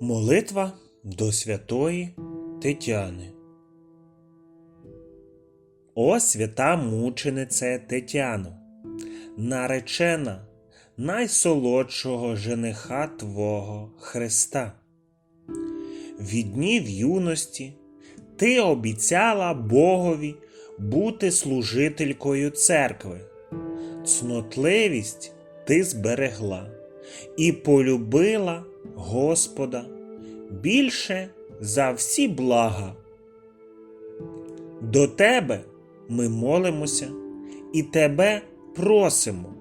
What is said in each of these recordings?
Молитва до святої Тетяни. О свята мученице Тетяно, наречена найсолодшого жениха Твого Христа. Від днів юності ти обіцяла Богові бути служителькою церкви. Цнотливість ти зберегла і полюбила Господа більше за всі блага. До тебе ми молимося і тебе просимо.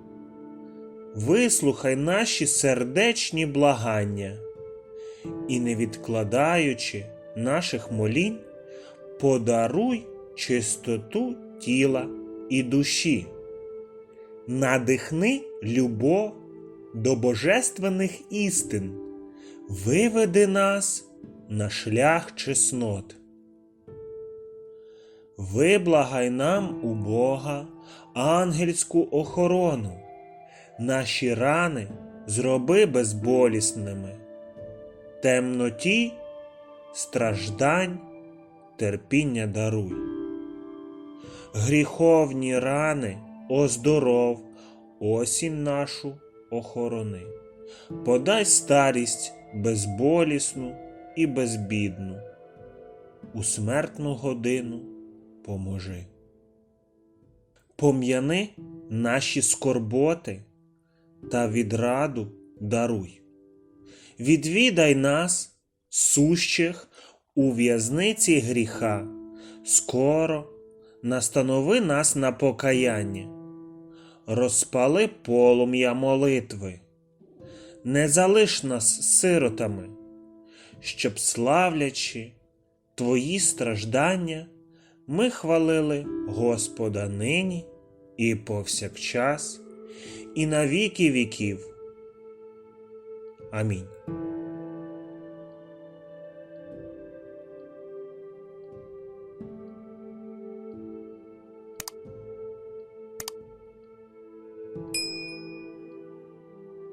Вислухай наші сердечні благання і, не відкладаючи наших молінь, подаруй чистоту тіла і душі. Надихни любов до божественних істин, виведи нас на шлях чеснот. Виблагай нам у Бога ангельську охорону, наші рани зроби безболісними, темноті страждань, терпіння даруй. Гріховні рани оздоров, осінь нашу охорони. Подай старість безболісну і безбідну. У смертну годину поможи. Пом'яни наші скорботи та відраду даруй. Відвідай нас, сущих у в'язниці гріха, скоро настанови нас на покаяння, розпали полум'я молитви, не залиш нас сиротами, щоб, славлячи Твої страждання, ми хвалили Господа нині і повсякчас, і на віки віків. Амінь.